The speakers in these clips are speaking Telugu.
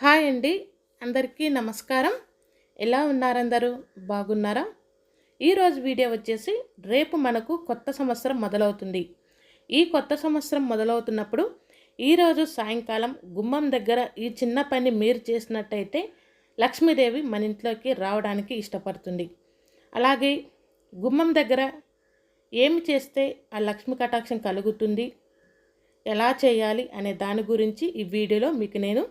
హాయ్ అండి. అందరికీ నమస్కారం. ఎలా ఉన్నారందరూ? బాగున్నారా? ఈరోజు వీడియో వచ్చేసి రేపు మనకు కొత్త సంవత్సరం మొదలవుతుంది. ఈ కొత్త సంవత్సరం మొదలవుతున్నప్పుడు ఈరోజు సాయంకాలం గుమ్మం దగ్గర ఈ చిన్న పని మీరు చేసినట్టయితే లక్ష్మీదేవి మన ఇంట్లోకి రావడానికి ఇష్టపడుతుంది. అలాగే గుమ్మం దగ్గర ఏమి చేస్తే ఆ లక్ష్మి కటాక్షం కలుగుతుంది? ఎలా చేయాలి? అనే దాని గురించి ఈ వీడియోలో మీకు నేను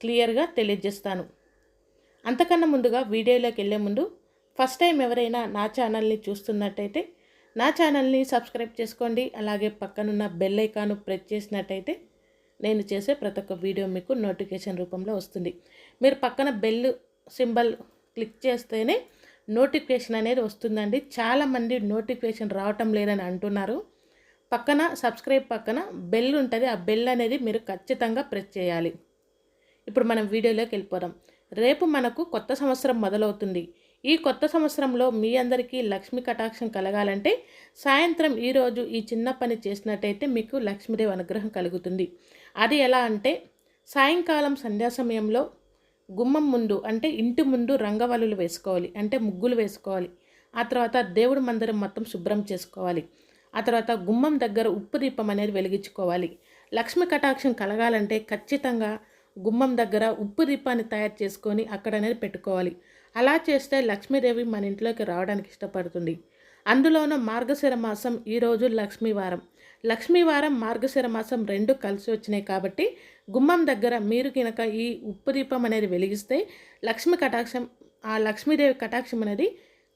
క్లియర్గా తెలియజేస్తాను. అంతకన్నా ముందుగా వీడియోలోకి వెళ్ళే ముందు ఫస్ట్ టైం ఎవరైనా నా ఛానల్ని చూస్తున్నట్టయితే నా ఛానల్ని సబ్స్క్రైబ్ చేసుకోండి. అలాగే పక్కనున్న బెల్ ఐకాను ప్రెస్ చేసినట్టయితే నేను చేసే ప్రతి ఒక్క వీడియో మీకు నోటిఫికేషన్ రూపంలో వస్తుంది. మీరు పక్కన బెల్ సింబల్ క్లిక్ చేస్తేనే నోటిఫికేషన్ అనేది వస్తుందండి. చాలామంది నోటిఫికేషన్ రావటం లేదని అంటున్నారు. పక్కన సబ్స్క్రైబ్ పక్కన బెల్ ఉంటుంది. ఆ బెల్ అనేది మీరు ఖచ్చితంగా ప్రెస్ చేయాలి. ఇప్పుడు మనం వీడియోలోకి వెళ్ళిపోదాం. రేపు మనకు కొత్త సంవత్సరం మొదలవుతుంది. ఈ కొత్త సంవత్సరంలో మీ అందరికీ లక్ష్మీ కటాక్షం కలగాలంటే సాయంత్రం ఈరోజు ఈ చిన్న పని చేసినట్టయితే మీకు లక్ష్మీదేవి అనుగ్రహం కలుగుతుంది. అది ఎలా అంటే సాయంకాలం సంధ్యా సమయంలో గుమ్మం ముందు అంటే ఇంటి ముందు రంగవల్లులు వేసుకోవాలి. అంటే ముగ్గులు వేసుకోవాలి. ఆ తర్వాత దేవుడి మందిరం మొత్తం శుభ్రం చేసుకోవాలి. ఆ తర్వాత గుమ్మం దగ్గర ఉప్పు దీపం అనేది వెలిగించుకోవాలి. లక్ష్మి కటాక్షం కలగాలంటే ఖచ్చితంగా గుమ్మం దగ్గర ఉప్పు దీపాన్ని తయారు చేసుకొని అక్కడ అనేది పెట్టుకోవాలి. అలా చేస్తే లక్ష్మీదేవి మన ఇంట్లోకి రావడానికి ఇష్టపడుతుంది. అందులోనూ మార్గశిర మాసం ఈరోజు లక్ష్మీవారం. లక్ష్మీవారం మార్గశిర మాసం రెండు కలిసి వచ్చినాయి కాబట్టి గుమ్మం దగ్గర మీరు కనుక ఈ ఉప్పు దీపం అనేది వెలిగిస్తే లక్ష్మి కటాక్షం ఆ లక్ష్మీదేవి కటాక్షం అనేది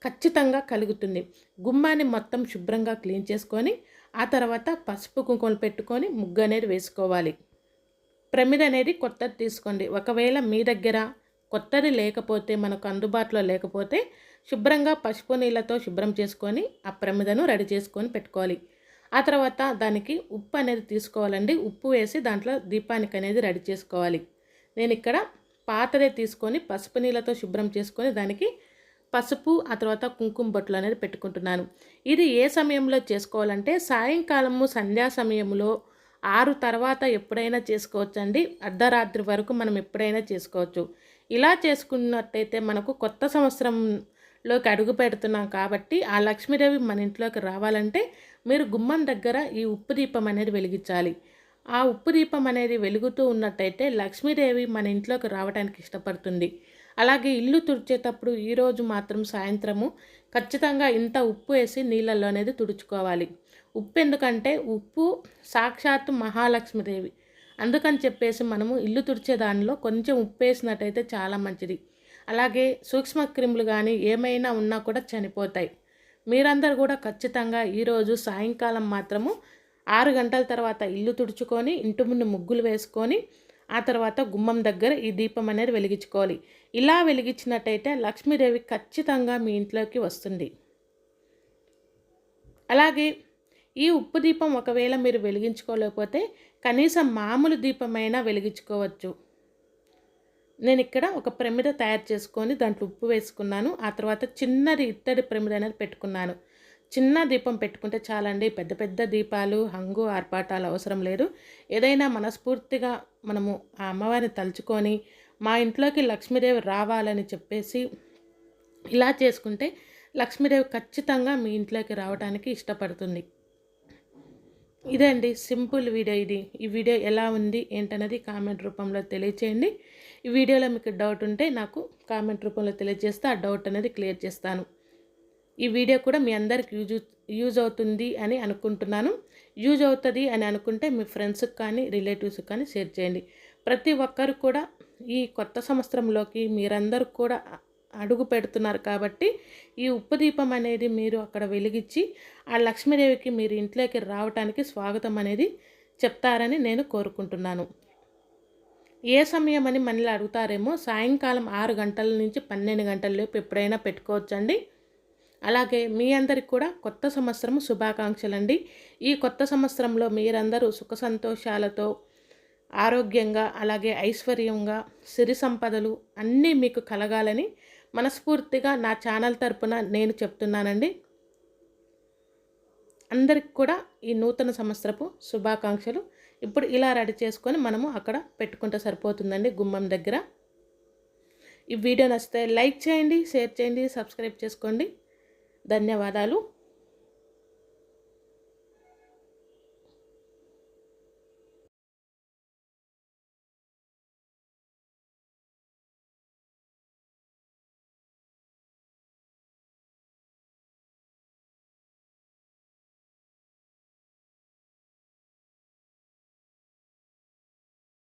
ఖచ్చితంగా కలుగుతుంది. గుమ్మాన్ని మొత్తం శుభ్రంగా క్లీన్ చేసుకొని ఆ తర్వాత పసుపు కుంకుమలు పెట్టుకొని ముగ్గు అనేది వేసుకోవాలి. ప్రమిద అనేది కొత్తది తీసుకోండి. ఒకవేళ మీ దగ్గర కొత్తది లేకపోతే మనకు అందుబాటులో లేకపోతే శుభ్రంగా పసుపు నీళ్ళతో శుభ్రం చేసుకొని ఆ ప్రమిదను రెడీ చేసుకొని పెట్టుకోవాలి. ఆ తర్వాత దానికి ఉప్పు అనేది తీసుకోవాలండి. ఉప్పు వేసి దాంట్లో దీపానికి అనేది రెడీ చేసుకోవాలి. నేను ఇక్కడ పాతదే తీసుకొని పసుపు నీళ్ళతో శుభ్రం చేసుకొని దానికి పసుపు ఆ తర్వాత కుంకుమ బొట్లు అనేది పెట్టుకుంటున్నాను. ఇది ఏ సమయంలో చేసుకోవాలంటే సాయంకాలము సంధ్యా సమయంలో ఆరు తర్వాత ఎప్పుడైనా చేసుకోవచ్చండి. అర్ధరాత్రి వరకు మనం ఎప్పుడైనా చేసుకోవచ్చు. ఇలా చేసుకున్నట్టయితే మనకు కొత్త సంవత్సరంలోకి అడుగు పెడుతున్నాం కాబట్టి ఆ లక్ష్మీదేవి మన ఇంట్లోకి రావాలంటే మీరు గుమ్మం దగ్గర ఈ ఉప్పు దీపం అనేది వెలిగించాలి. ఆ ఉప్పు దీపం అనేది వెలుగుతూ ఉన్నట్టయితే లక్ష్మీదేవి మన ఇంట్లోకి రావడానికి ఇష్టపడుతుంది. అలాగే ఇల్లు తుడిచేటప్పుడు ఈరోజు మాత్రం సాయంత్రము ఖచ్చితంగా ఇంత ఉప్పు వేసి నీళ్ళల్లో అనేది తుడుచుకోవాలి. ఉప్పు ఎందుకంటే ఉప్పు సాక్షాత్తు మహాలక్ష్మీదేవి. అందుకని చెప్పేసి మనము ఇల్లు తుడిచే దానిలో కొంచెం ఉప్పు వేసినట్టయితే చాలా మంచిది. అలాగే సూక్ష్మ క్రిములు కానీ ఏమైనా ఉన్నా కూడా చనిపోతాయి. మీరందరూ కూడా ఖచ్చితంగా ఈరోజు సాయంకాలం మాత్రము ఆరు గంటల తర్వాత ఇల్లు తుడుచుకొని ఇంటి ముందు ముగ్గులు వేసుకొని ఆ తర్వాత గుమ్మం దగ్గర ఈ దీపం అనేది వెలిగించుకోవాలి. ఇలా వెలిగించినట్టయితే లక్ష్మీదేవి ఖచ్చితంగా మీ ఇంట్లోకి వస్తుంది. అలాగే ఈ ఉప్పు దీపం ఒకవేళ మీరు వెలిగించుకోలేకపోతే కనీసం మామూలు దీపమైనా వెలిగించుకోవచ్చు. నేను ఇక్కడ ఒక ప్రమిద తయారు చేసుకొని దాంట్లో ఉప్పు వేసుకున్నాను. ఆ తర్వాత చిన్నది ఇత్తడి ప్రమిద అనేది పెట్టుకున్నాను. చిన్న దీపం పెట్టుకుంటే చాలండి. పెద్ద పెద్ద దీపాలు హంగు ఆర్పాటాలు అవసరం లేదు. ఏదైనా మనస్ఫూర్తిగా మనము ఆ అమ్మవారిని తలుచుకొని మా ఇంట్లోకి లక్ష్మీదేవి రావాలని చెప్పేసి ఇలా చేసుకుంటే లక్ష్మీదేవి ఖచ్చితంగా మీ ఇంట్లోకి రావడానికి ఇష్టపడుతుంది. ఇదే అండి సింపుల్ వీడియో ఇది. ఈ వీడియో ఎలా ఉంది ఏంటనేది కామెంట్ రూపంలో తెలియచేయండి. ఈ వీడియోలో మీకు డౌట్ ఉంటే నాకు కామెంట్ రూపంలో తెలియజేస్తే ఆ డౌట్ అనేది క్లియర్ చేస్తాను. ఈ వీడియో కూడా మీ అందరికి యూజ్ యూజ్ అవుతుంది అని అనుకుంటున్నాను. యూజ్ అవుతుంది అని అనుకుంటే మీ ఫ్రెండ్స్కి కానీ రిలేటివ్స్కి కానీ షేర్ చేయండి. ప్రతి ఒక్కరు కూడా ఈ కొత్త సంవత్సరంలోకి మీరందరూ కూడా అడుగు పెడుతున్నారు కాబట్టి ఈ ఉప్పు దీపం అనేది మీరు అక్కడ వెలిగించి ఆ లక్ష్మీదేవికి మీరు ఇంట్లోకి రావటానికి స్వాగతం అనేది చెప్తారని నేను కోరుకుంటున్నాను. ఏ సమయం అని మనల్ని అడుగుతారేమో సాయంకాలం ఆరు గంటల నుంచి పన్నెండు గంటలలోపు ఎప్పుడైనా పెట్టుకోవచ్చండి. అలాగే మీ అందరికి కూడా కొత్త సంవత్సరం శుభాకాంక్షలు అండి ఈ కొత్త సంవత్సరంలో మీరందరూ సుఖ సంతోషాలతో ఆరోగ్యంగా అలాగే ఐశ్వర్యంగా సిరి సంపదలు అన్నీ మీకు కలగాలని మనస్ఫూర్తిగా నా ఛానల్ తరపున నేను చెప్తున్నానండి. అందరికి కూడా ఈ నూతన సంవత్సరపు శుభాకాంక్షలు. ఇప్పుడు ఇలా రెడీ చేసుకొని మనము అక్కడ పెట్టుకుంటే సరిపోతుందండి గుమ్మం దగ్గర. ఈ వీడియో నచ్చితే లైక్ చేయండి షేర్ చేయండి సబ్స్క్రైబ్ చేసుకోండి. ధన్యవాదాలు.